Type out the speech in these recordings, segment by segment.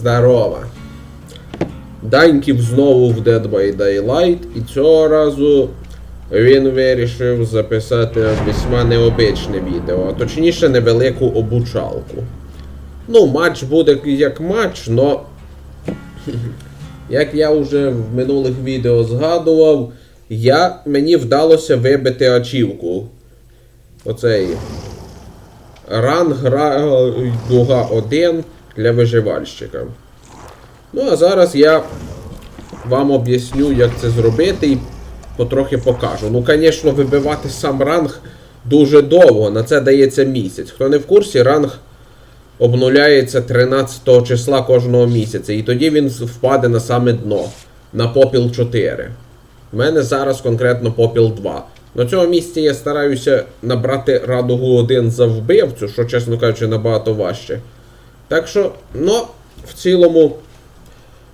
Здорово. Даньків знову в Dead by Daylight, і цього разу він вирішив записати весьма необичне відео, а точніше невелику обучалку. Ну, матч буде як матч, но. Як я вже в минулих відео згадував, я, мені вдалося вибити ачівку. Оцей ранг дуга 1 для виживальщика. Ну, а зараз я вам об'ясню, як це зробити і потрохи покажу. Ну, звісно, вибивати сам ранг дуже довго, на це дається місяць. Хто не в курсі, ранг обнуляється 13 числа кожного місяця, і тоді він впаде на саме дно, на попіл 4. У мене зараз конкретно попіл 2. На цьому місці я стараюся набрати радугу 1 за вбивцю, що, чесно кажучи, набагато важче. Так що, ну, в цілому.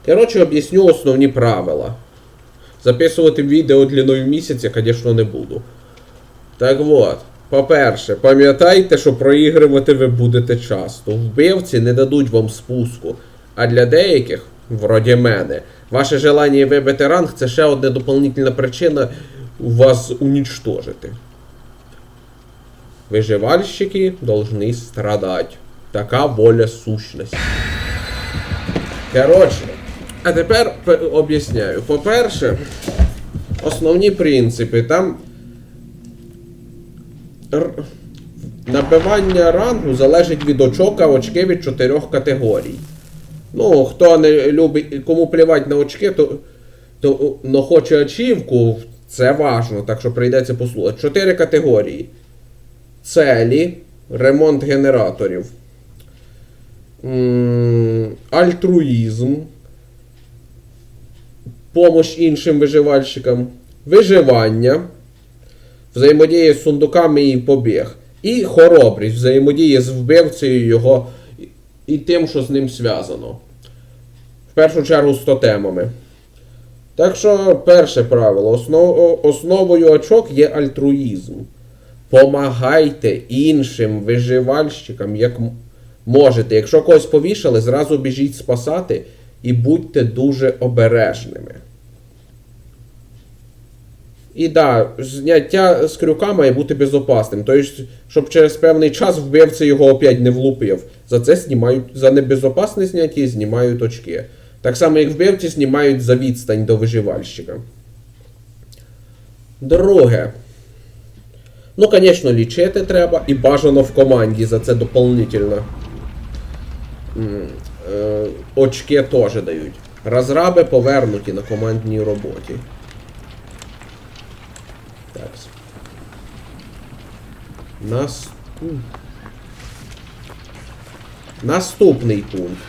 Коротше, об'ясню основні правила. Записувати відео длиною я, звісно, не буду. Так от, по-перше, пам'ятайте, що проігрувати ви будете часто. Вбивці не дадуть вам спуску. А для деяких, вроді мене, ваше желання вибити ранг це ще одна дополнительна причина вас унічтожити. Виживальщики должны страдать. Така воля сущності. Коротше, а тепер об'ясняю. По-перше, основні принципи. Там набивання рангу залежить від очок, а очки від чотирьох категорій. Ну, хто не любить, кому плівать на очки, то, то но хоче ачівку, це важно, так що прийдеться послухати. Чотири категорії. Целі, ремонт генераторів, альтруїзм, помощь іншим виживальщикам, виживання, взаємодія з сундуками і побіг, і хоробрість, взаємодія з вбивцею його і- тим, що з ним зв'язано. В першу чергу з тотемами. Так що, перше правило, основ, основою очок є альтруїзм. Помагайте іншим виживальщикам, як можете. Якщо когось повішали, зразу біжіть спасати і будьте дуже обережними. І да, зняття з крюка має бути безопасним. Тобто, щоб через певний час вбивця його опять не влупив. За це знімають, за небезопасне зняття знімають очки. Так само, як вбивці знімають за відстань до виживальщика. Друге. Ну, звісно, лічити треба і бажано в команді за це дополнительно. Е, очки теж дають. Розраби повернуті на командній роботі. Так. Нас... Наступний пункт.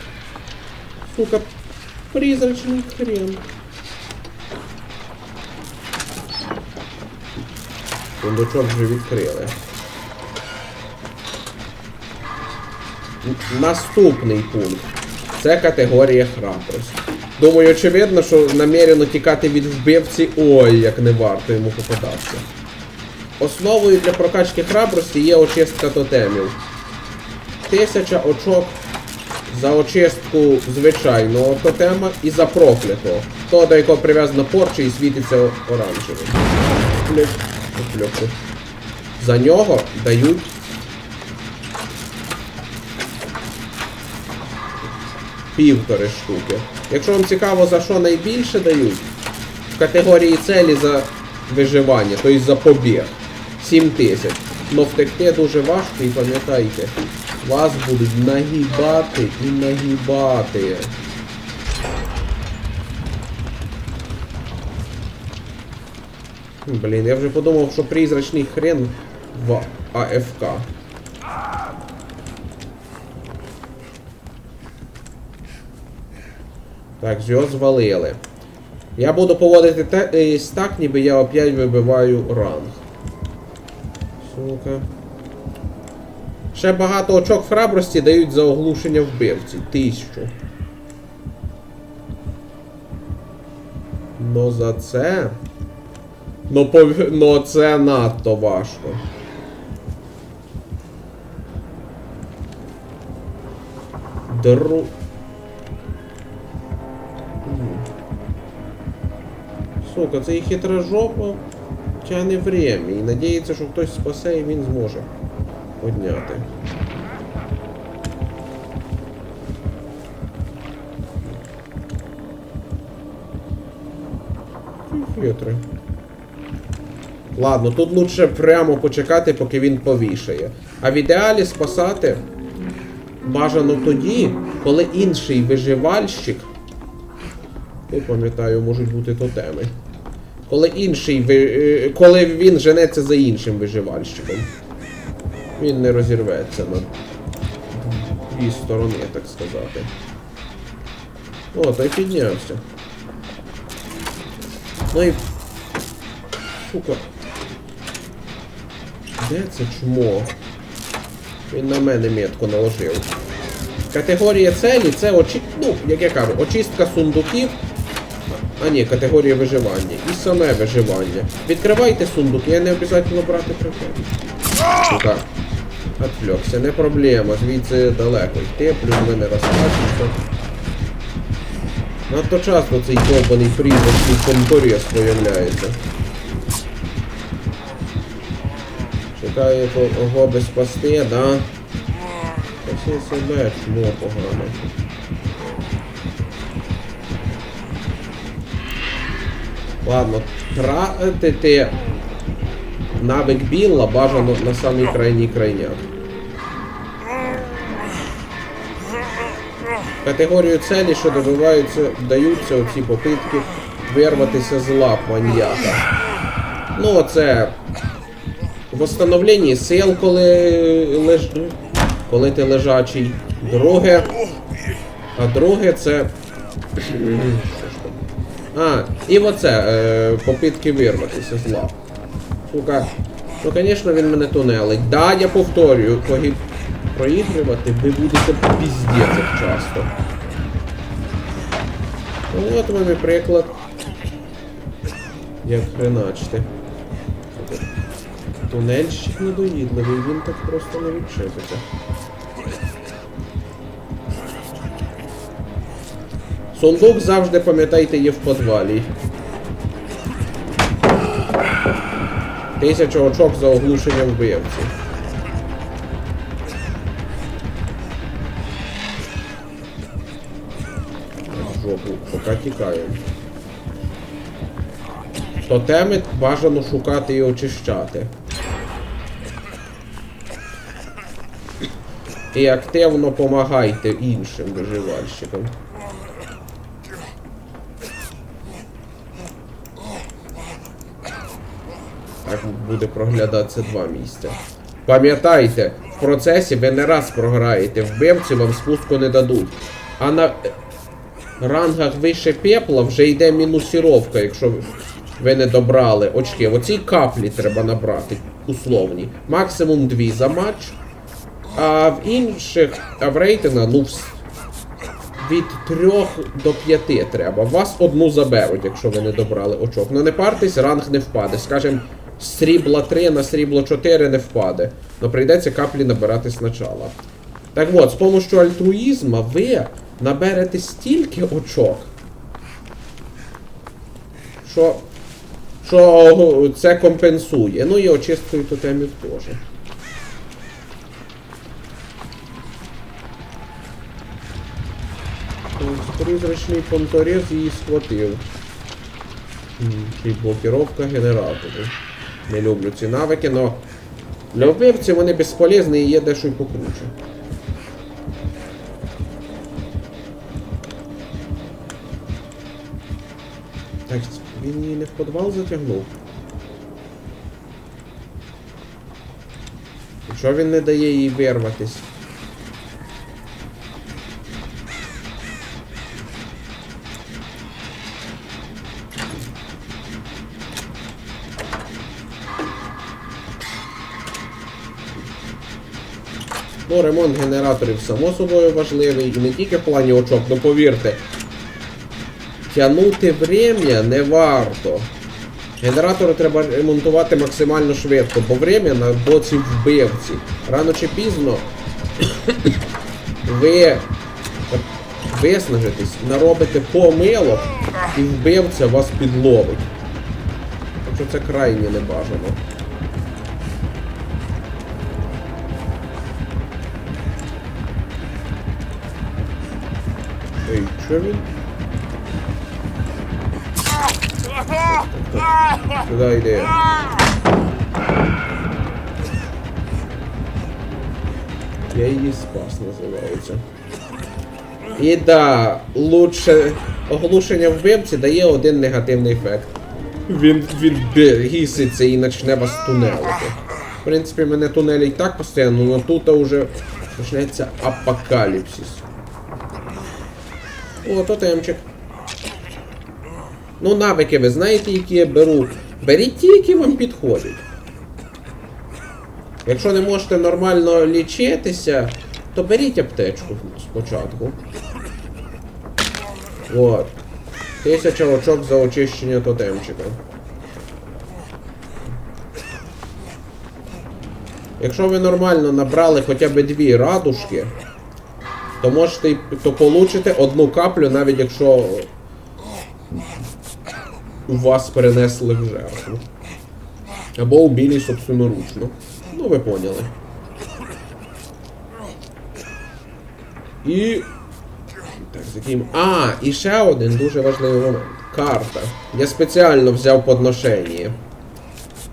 Сука, призрачний хрен. Сундучок вже відкрили. Наступний пункт. Це категорія храбрость. Думаю, очевидно, що намірено тікати від вбивці, ой, як не варто йому попадатися. Основою для прокачки храбрості є очистка тотемів. Тисяча очок за очистку звичайного тотема і за проклятого. Того, до якого прив'язана порча і світиться оранжевим. За нього дають. Півтори штуки. Якщо вам цікаво, за що найбільше дають, в категорії целі за виживання, тобто за побіг. 7 тисяч. Но втекти дуже важко і пам'ятайте, вас будуть нагибати і нагибати. Блін, я вже подумав, що призрачний хрен в АФК. Так, його звалили. Я буду поводити е, так, ніби я опять вибиваю ранг. Сука. Ще багато очок храбрості дають за оглушення вбивці. Тисячу. Но за це. Ну, пов... ну це надто важко. Дру... сука, цей хитрожопа тягне время і надіється, що хтось спасе і він зможе підняти. Хитрий. Ладно, тут лучше прямо почекати, поки він повішає. А в ідеалі спасати бажано тоді, коли інший виживальщик. Я пам'ятаю, можуть бути тотеми. Коли інший ви- е, коли він женеться за іншим виживальщиком. Він не розірветься на дві сторони, так сказати. О, той піднявся. Ну і. Сука. Де це чмо? Він на мене метку наложив. Категорія целі це очі... ну, як я кажу, очистка сундуків. А ні, категорія виживання. І саме виживання. Відкривайте сундук, я не обов'язково брати прикол. Сука. Отвлекся, не проблема, звідси далеко йти, плюс в мене розкачується. Надто часто цей довбаний прізвищний конторіс появляється. Чекає кого би спасти, да? Спаси себе, чмо погано. Ладно, тратити навик Білла бажано на самий крайній крайняк. Категорію целі, що добиваються, даються оці попитки вирватися з лап маньяка. Ну, це восстановлення сил, коли леж... коли ти лежачий. Друге. А друге це. А, і оце, е, попитки вирватися з лап. Сука. Ну, звісно, він мене тунелить. Да, я повторюю, коли проігрувати ви будете піздець часто. Ну от вам і приклад. Як хреначити. Тунельщик недоїдливий, він так просто не відчепиться. Сундук завжди, пам'ятайте, є в подвалі. Тисяча очок за оглушення вбивці. Жопу, поки тікаємо. Тотеми бажано шукати і очищати. І активно допомагайте іншим виживальщикам. Так буде проглядатися два місця. Пам'ятайте, в процесі ви не раз програєте, вбивці вам спуску не дадуть. А на рангах вище пепла вже йде мінусіровка, якщо ви не добрали очки. Оці каплі треба набрати, условні. Максимум дві за матч. А в інших, а в рейтинга, ну, від 3 до 5 треба. Вас одну заберуть, якщо ви не добрали очок. Ну не партесь, ранг не впаде. Скажем, з срібла 3 на срібло 4 не впаде. Но прийдеться каплі набирати спочатку. Так от, з помощью альтруїзма ви наберете стільки очок, що, що це компенсує. Ну і очисткою тотемів теж. Призрачний понторез її схватив. Блокировка генератору. Не люблю ці навики, но для вбивців вони безполезні і є дещо й покруче. Так, він її не в підвал затягнув. Що він не дає їй вирватись? Ну, ремонт генераторів само собою важливий, і не тільки в плані очок, ну повірте. Тягнути время не варто. Генератори треба ремонтувати максимально швидко, бо время на боці вбивці. Рано чи пізно ви виснажитесь, наробите помилок і вбивця вас підловить. що це крайне небажано. Що він? Йди. Я її спас називається. І да, лучше оглушення вбивці дає один негативний ефект. Він він гіситься і почне вас тунелити. В принципі, мене тунелі і так постійно, але тут вже почнеться апокаліпсис. О, тотемчик. Ну, навики ви знаєте, які я беру. Беріть ті, які вам підходять. Якщо не можете нормально лічитися, то беріть аптечку спочатку. От. Тисяча очок за очищення тотемчика. Якщо ви нормально набрали хоча б дві радужки, то можете то получите одну каплю, навіть якщо вас перенесли в жертву. Або убили собственноручно. Ну, ви поняли. І. Так, з яким. А, і ще один дуже важливий момент. Карта. Я спеціально взяв подношення.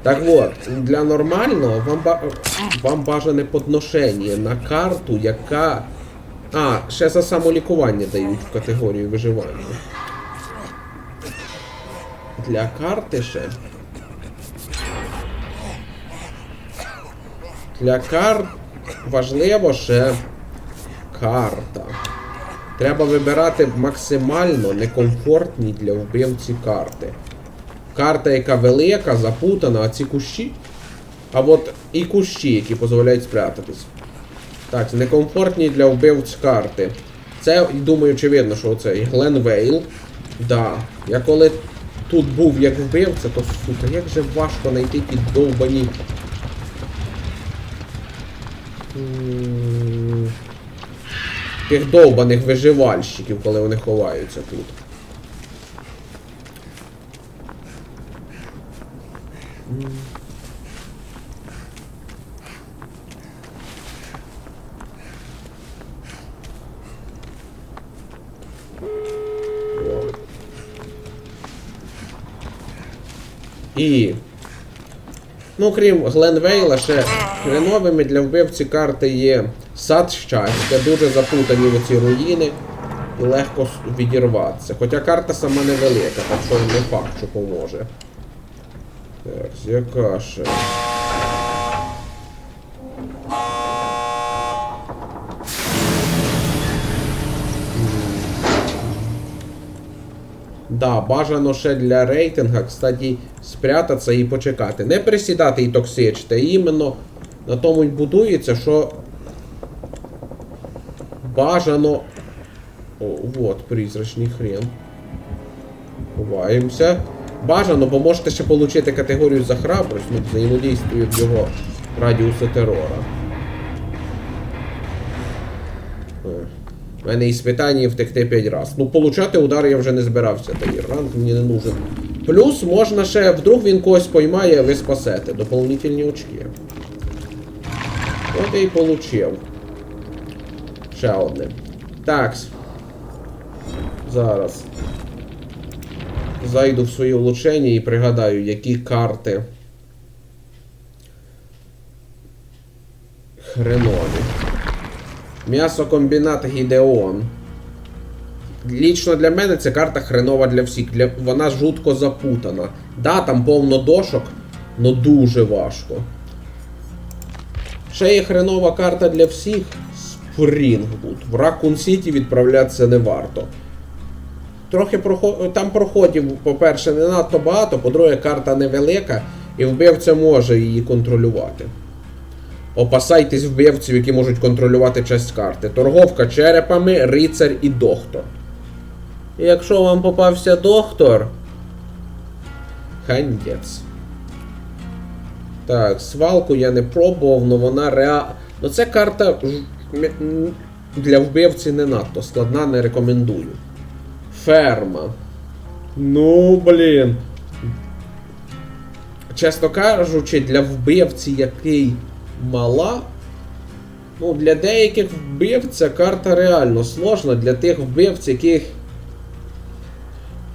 Так от, для нормального вам, ба... вам бажане подношення на карту, яка. А, ще за самолікування дають в категорію виживання. Для карти ще. Для карт важливо ще карта. Треба вибирати максимально некомфортні для вбивці карти. Карта, яка велика, запутана, а ці кущі. А от і кущі, які дозволяють спрятатись. Так, некомфортні для вбивць карти. Це, думаю, очевидно, що це Гленвейл. Да. Я коли тут був як вбивця, то сука, як же важко знайти ті довбані. Тих довбаних виживальщиків, коли вони ховаються тут. І. Ну, крім Гленвейла, ще хреновими для вбивці карти є сад щастя, дуже запутані в ці руїни і легко відірватися. Хоча карта сама невелика, так що не факт, що поможе. Так, яка ще? Да, бажано ще для рейтинга, кстати, спрятатися і почекати. Не присідати і токсичити, іменно на тому й будується, що бажано. О, вот, призрачний хрен. Ховаємося. Бажано, бо можете ще отримати категорію за храбрость, ну, взаємодействує в його радіусу терора. У мене іспитання втекти 5 раз. Ну, получати удар я вже не збирався, та ранг мені не нужен. Плюс можна ще, вдруг він когось поймає, ви спасете. Дополнительні очки. От й получив. Ще одне. Такс. Зараз. Зайду в свої влучення і пригадаю, які карти. Хренові. М'ясокомбінат Гідеон. Лічно для мене ця карта хренова для всіх. Для... Вона жутко запутана. Да, там повно дошок, но дуже важко. Ще є хренова карта для всіх. Спрінгвуд. В Ракун Сіті відправлятися не варто. Трохи проход... там проходів, по-перше, не надто багато, по-друге, карта невелика, і вбивця може її контролювати. Опасайтесь вбивців, які можуть контролювати часть карти. Торговка черепами, рицар і доктор. І якщо вам попався доктор. Хандець. Так, свалку я не пробував, але вона реа... Ну це карта для вбивці не надто складна, не рекомендую. Ферма. Ну, блін. чесно кажучи, для вбивці, який мала. Ну, для деяких вбивць ця карта реально сложна, для тих вбивць, яких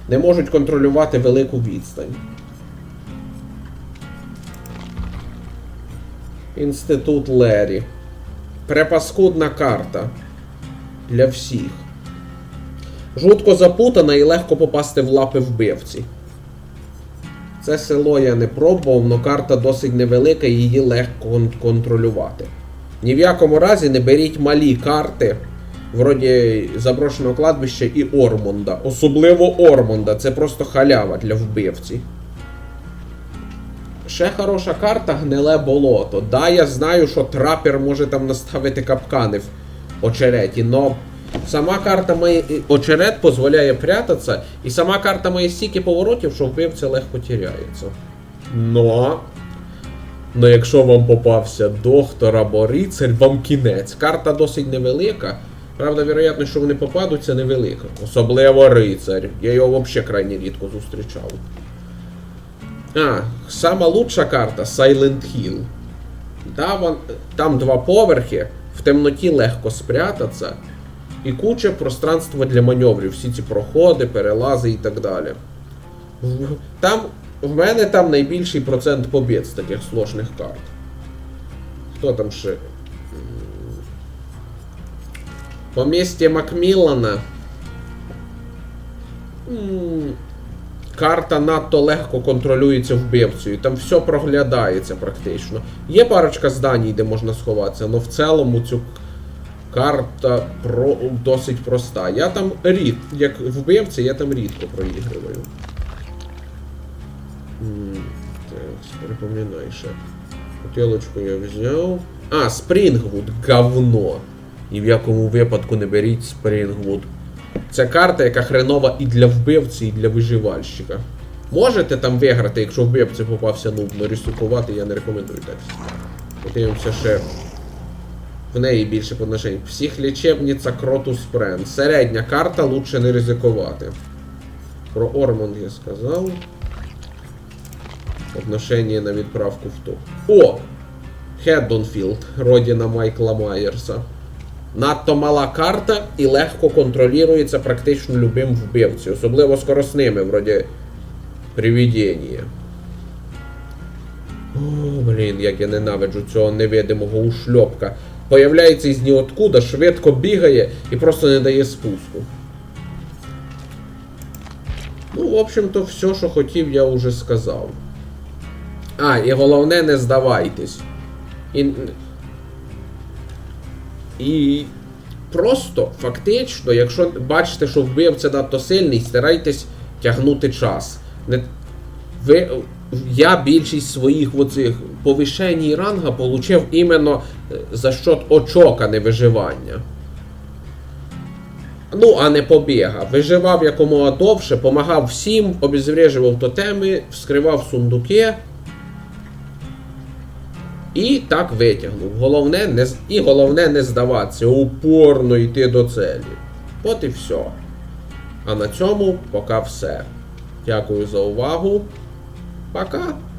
не можуть контролювати велику відстань. Інститут Лері. Препаскудна карта. Для всіх. Жутко запутана і легко попасти в лапи вбивці. Це село я не пробував, але карта досить невелика і її легко кон- контролювати. Ні в якому разі не беріть малі карти, вроді заброшеного кладбища і Ормонда. Особливо Ормонда, це просто халява для вбивці. Ще хороша карта гниле болото. Да, я знаю, що трапер може там наставити капкани в очереті, но сама карта має. Очерет дозволяє прятатися, і сама карта має стільки поворотів, що вбивця легко тіряється. Но. Ну, якщо вам попався доктор або рицарь, вам кінець. Карта досить невелика. Правда, вероятність, що вони попадуться, невелика. Особливо рицарь. Я його взагалі крайне рідко зустрічав. А, сама лучша карта Silent Hill. Да, вон, там два поверхи, в темноті легко спрятатися. І куча пространства для маневрів. Всі ці проходи, перелази і так далі. Там, в мене там найбільший процент побід з таких сложних карт. Хто там ще? Помістя Макміллана. Карта надто легко контролюється вбивцею, там все проглядається практично. Є парочка зданій, де можна сховатися, але в цілому цю карта про... досить проста. Я там рід, як вбивця, я там рідко проігрываю. Так, припоминай ще. Бутилочку я взяв. А, Спрінгвуд, говно. Ні в якому випадку не беріть Спрінгвуд. Це карта, яка хренова і для вбивці, і для виживальщика. Можете там виграти, якщо вбивці попався нуб, но ризикувати я не рекомендую так. Подивимося ще. В неї більше подношень. Психлічебниця Кротус Прен. Середня карта, лучше не ризикувати. Про Ормонд я сказав. Подношення на відправку в ту. О! Хеддонфілд, родина Майкла Майерса. Надто мала карта і легко контролюється практично любим вбивці, особливо скоросними, вроді привідіння. О, блін, як я ненавиджу цього невидимого ушльопка. Появляється із ніоткуда, швидко бігає і просто не дає спуску. Ну, в общем-то, все, що хотів, я вже сказав. А, і головне, не здавайтесь. І... І просто, фактично, якщо бачите, що вбивця надто сильний, старайтесь тягнути час. Не... Ви... Я більшість своїх оцих повишень ранга получив іменно е, за счет очок, а виживання. Ну, а не побіга. Виживав якомога довше, помагав всім, обезврежував тотеми, вскривав сундуки. І так витягнув. Головне не, і головне не здаватися, упорно йти до целі. От і все. А на цьому поки все. Дякую за увагу. Bacana.